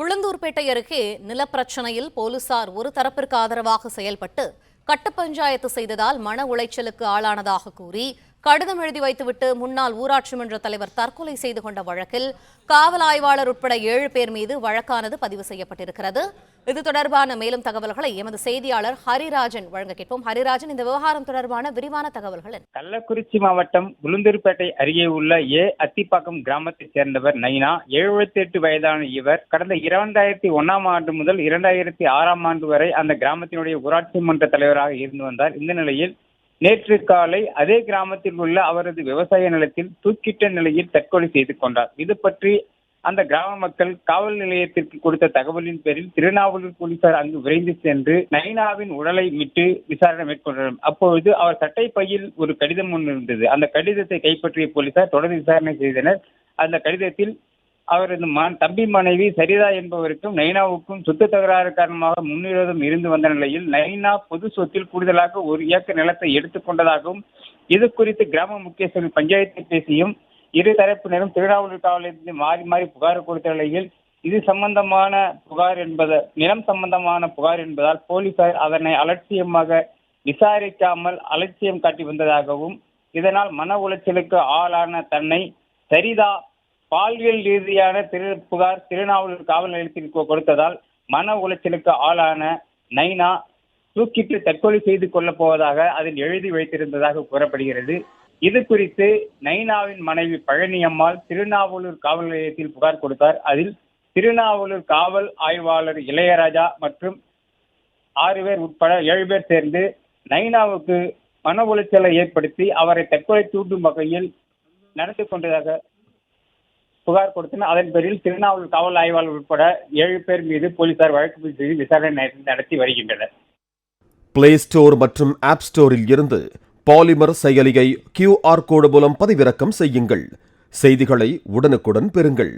புளுந்தூர்பேட்டை அருகே நிலப்பிரச்சனையில் போலீசார் ஒரு தரப்பிற்கு ஆதரவாக செயல்பட்டு கட்ட பஞ்சாயத்து செய்ததால் மன உளைச்சலுக்கு ஆளானதாக கூறி கடிதம் எழுதி வைத்துவிட்டு முன்னாள் ஊராட்சி மன்ற தலைவர் தற்கொலை செய்து கொண்ட வழக்கில் காவல் ஆய்வாளர் உட்பட ஏழு பேர் மீது வழக்கானது பதிவு செய்யப்பட்டிருக்கிறது. இது தொடர்பான மேலும் தகவல்களை எமது செய்தியாளர் ஹரிராஜன் வழங்க கேட்போம். ஹரிராஜன் இந்த விவகாரம் தொடர்பான விரிவான தகவல்கள் கள்ளக்குறிச்சி மாவட்டம் உளுந்தூர்பேட்டை அருகே உள்ள ஏ. அத்திப்பாக்கம் கிராமத்தைச் சேர்ந்தவர் நைனா. 78 எட்டு வயதான இவர் கடந்த இரண்டாயிரத்தி ஒன்னாம் ஆண்டு முதல் இரண்டாயிரத்தி ஆறாம் ஆண்டு வரை அந்த கிராமத்தினுடைய ஊராட்சி மன்ற தலைவராக இருந்து வந்தார். இந்த நிலையில் நேற்று காலை அதே கிராமத்தில் உள்ள அவரது விவசாய நிலத்தில் தூக்கிட்ட நிலையில் தற்கொலை செய்து கொண்டார். இது பற்றி அந்த கிராம மக்கள் காவல் நிலையத்திற்கு கொடுத்த தகவலின் பேரில் திருநாவலூர் போலீசார் அங்கு விரைந்து சென்று நைனாவின் உடலை விட்டு விசாரணை மேற்கொண்டனர். அப்பொழுது அவர் சட்டை பையில் ஒரு கடிதம் ஒன்று இருந்தது. அந்த கடிதத்தை கைப்பற்றிய போலீசார் தொடர்ந்து விசாரணை செய்தனர். அந்த கடிதத்தில் அவரது மன் தம்பி மனைவி சரிதா என்பவருக்கும் நைனாவுக்கும் சொத்து தகராறு காரணமாக முன்விரோதம் இருந்து வந்த நிலையில் நைனா பொது சொத்தில் கூடுதலாக ஒரு ஏக்கர் நிலத்தை எடுத்துக்கொண்டதாகவும் இது குறித்து கிராம முக்கியஸ்தர்கள் பஞ்சாயத்தில் பேசியும் இரு தரப்பினரும் திருநாவலூர் காவல் நிலையத்தில் மாறி மாறி புகார் கொடுத்த நிலையில் இது சம்பந்தமான புகார் என்பது நிலம் சம்பந்தமான புகார் என்பதால் போலீசார் அதனை அலட்சியமாக விசாரிக்காமல் அலட்சியம் காட்டி வந்ததாகவும் இதனால் மன உளைச்சலுக்கு ஆளான தன்னை சரிதா பாலியல் ரீதியான திரு புகார் திருநாவலூர் காவல் நிலையத்திற்கு கொடுத்ததால் மன உளைச்சலுக்கு ஆளான நைனா தூக்கிட்டு தற்கொலை செய்து கொள்ளப் போவதாக அதில் எழுதி வைத்திருந்ததாக கூறப்படுகிறது. இது குறித்து நைனாவின் மனைவி பழனியம்மாள் திருநாவலூர் காவல் நிலையத்தில் புகார் கொடுத்தார். அதில் திருநாவலூர் காவல் ஆய்வாளர் இளையராஜா மற்றும் ஆறு பேர் உட்பட ஏழு பேர் சேர்ந்து நைனாவுக்கு மன உளைச்சலை ஏற்படுத்தி அவரை தற்கொலை தூண்டும் வகையில் நடந்து கொண்டதாக புகார் கொடுத்தனர் அதன் பேரில் திருநாவலூர் காவல் ஆய்வாளர் உட்பட ஏழு பேர் மீது போலீசார் வழக்கு பதிவு செய்து விசாரணை நடத்தி வருகின்றனர். பிளே ஸ்டோர் மற்றும் ஆப் ஸ்டோரில் இருந்து பாலிமர் செயலியை கியூஆர் கோடு மூலம் பதிவிறக்கம் செய்யுங்கள். செய்திகளை உடனுக்குடன் பெறுங்கள்.